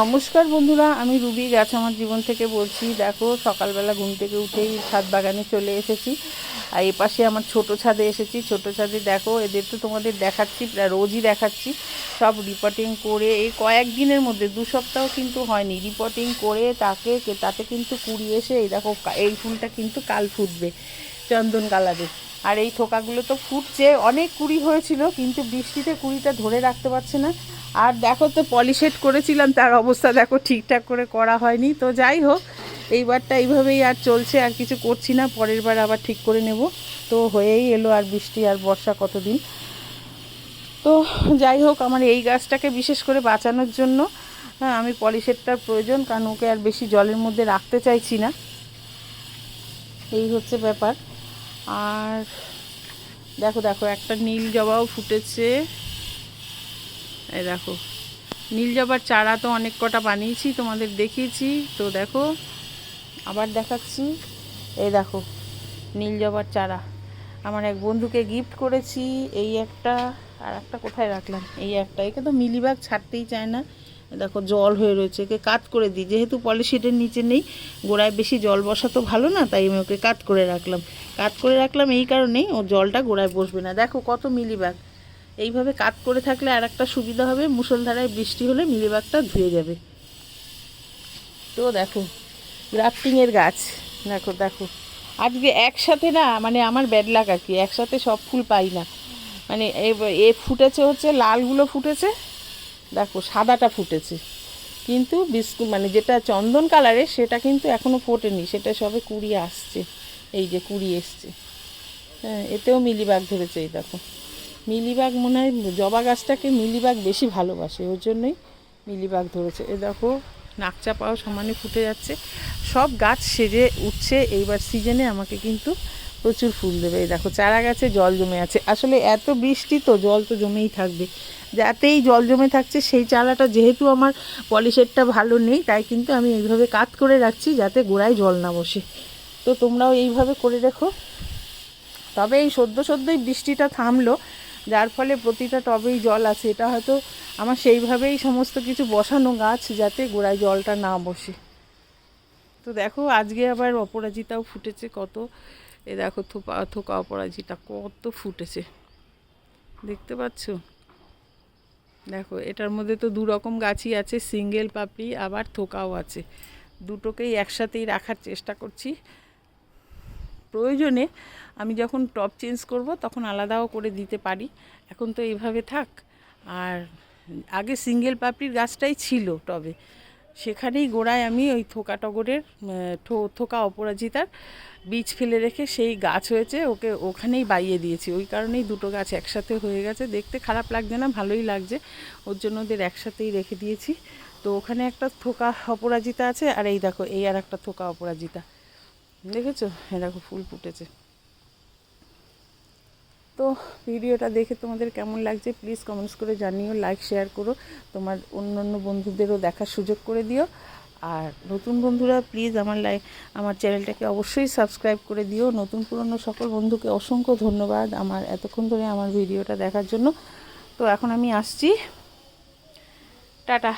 নমস্কার বন্ধুরা, আমি রুবি গাছ আমার জীবন থেকে বলছি। দেখো, সকালবেলা ঘুম থেকে উঠেই ছাদ বাগানে চলে এসেছি। আর এ পাশে আমার ছোট ছাদে এসেছি। ছোট ছাদে দেখো, এদের তো তোমাদের দেখাচ্ছি রোজই দেখাচ্ছি। সব রিপোর্টিং করে এই কয়েকদিনের মধ্যে, দু সপ্তাহ কিন্তু হয়নি। রিপোর্টিং করে তাকে, তাতে কিন্তু কুড়ি এসে এই দেখো, এই ফুলটা কিন্তু কাল ফুটবে, চন্দন কালারের। আর এই থোকাগুলো তো ফুটছে, অনেক কুড়ি হয়েছিল, কিন্তু বৃষ্টিতে কুড়িটা ধরে রাখতে পারছে না। আর দেখো তো পলিশেট করেছিলাম, তার অবস্থা দেখো ঠিকঠাক করে করা হয়নি। তো যাই হোক, এইবারটা এইভাবেই আর চলছে, আর কিছু করছি না, পরের বার আবার ঠিক করে নেব। তো হয়েই এলো আর বৃষ্টি আর বর্ষা কতদিন। তো যাই হোক, আমার এই গাছটাকে বিশেষ করে বাঁচানোর জন্য হ্যাঁ আমি পলিশেটটার প্রয়োজন, কারণ ওকে আর বেশি জলের মধ্যে রাখতে চাইছি না। এই হচ্ছে ব্যাপার। আর দেখো দেখো, একটা নীল জবাও ফুটেছে। এই দেখো। নীল জবার চারা তো অনেক কটা বানিয়েছি, তোমাদের দেখিয়েছি। তো দেখো, আবার দেখাচ্ছি। এই দেখো, নীল জবার চারা। আমার এক বন্ধুকে গিফট করেছি এই একটা, আর একটা কোথায় রাখলাম? এই একটা। একে তো মিলিবাগ ছাড়তেই চায় না। দেখো, জল হয়ে রয়েছে। একে কাত করে দিই। যেহেতু পলিশিটের নিচে নেই, গোড়ায় বেশি জল বসা তো ভালো না, তাই আমি ওকে কাত করে রাখলাম। কাত করে রাখলাম এই কারণেই ও জলটা গোড়ায় বসবে না। দেখো কত মিলিবাগ। এইভাবে কাত করে থাকলে আর একটা সুবিধা হবে, মুষলধারায় বৃষ্টি হলে মিলিবাগটা ধুয়ে যাবে। তো দেখো, গ্রাফটিংয়ের গাছ। দেখো দেখো। আজকে একসাথে না মানে আমার ব্যাড লাগ আর কি, একসাথে সব ফুল পাই না। মানে এ- ফুটেছে হচ্ছে, লালগুলো ফুটেছে, দেখো, সাদাটা ফুটেছে। কিন্তু বিস্কুট মানে যেটা চন্দন কালারের সেটা কিন্তু এখনও ফোটেনি, সেটা সবে কুড়ি আসছে। এই যে কুড়ি এসছে। হ্যাঁ এতেও মিলিবাগ ধরেছে, এই দেখো। মিলিবাগ মনে হয় জবা গাছটাকে মিলিবাগ বেশি ভালোবাসে ওর জন্যই মিলিবাগ ধরেছে। এ দেখো নাকচা পাও সমানে ফুটে যাচ্ছে। সব গাছ সেজে উঠছে, এইবার সিজনে আমাকে কিন্তু প্রচুর ফুল দেবে। এই দেখো, চারা গাছে জল জমে আছে। আসলে এত বৃষ্টি তো, জল তো জমেই থাকবে। যাতেই জল জমে থাকছে, সেই চারাটা যেহেতু আমার পলিশেরটা ভালো নেই, তাই কিন্তু আমি এইভাবে কাত করে রাখছি যাতে গোড়ায় জল না বসে। তো তোমরাও এইভাবে করে রেখো তবে এই সদ্য সদ্যই বৃষ্টিটা থামলো। যার ফলে প্রতিটা টবেই জল আছে। এটা হয়তো আমার সেইভাবেই সমস্ত কিছু বসানো গাছ যাতে গোড়ায় জলটা না বসে। তো দেখো, আজকে আবার অপরাজিতাও ফুটেছে কত। এ দেখো, থোপা, থোকা অপরাজিতা কত ফুটেছে। দেখতে পাচ্ছ? দেখো, এটার মধ্যে তো দু রকম গাছই আছে, সিঙ্গেল পাপড়ি, আবার থোকাও আছে। দুটোকেই একসাথেই রাখার চেষ্টা করছি। প্রয়োজনে আমি যখন টপ চেঞ্জ করব, তখন আলাদাও করে দিতে পারি। এখন তো এইভাবে থাক। আর আগে সিঙ্গেল পাপড়ির গাছটাই ছিল টবে। সেখানেই গোড়ায় আমি ওই থোকা টগরের থোকা অপরাজিতার বীজ ফেলে রেখে সেই গাছ হয়েছে, ওকে ওখানেই বাইয়ে দিয়েছি। ওই কারণেই দুটো গাছ একসাথে হয়ে গেছে। দেখতে খারাপ লাগছে না, ভালোই লাগছে। ওর জন্য ওদের একসাথেই রেখে দিয়েছি। তো ওখানে একটা থোকা অপরাজিতা আছে, আর এই দেখো, এই আর একটা থোকা অপরাজিতা। দেখেছ? এ দেখো, ফুল ফুটেছে। তো ভিডিওটা দেখে তোমাদের কেমন লাগছে প্লিজ কমেন্টস করে জানিও লাইক শেয়ার করো, তোমার অন্য অন্য বন্ধুদেরও দেখার সুযোগ করে দিও। আর নতুন বন্ধুরা প্লিজ আমার লাই, আমার চ্যানেলটাকে অবশ্যই সাবস্ক্রাইব করে দিও। নতুন পুরনো সকল বন্ধুকে অসংখ্য ধন্যবাদ আমার এতক্ষণ ধরে আমার ভিডিওটা দেখার জন্য। তো এখন আমি আসছি। টাটা।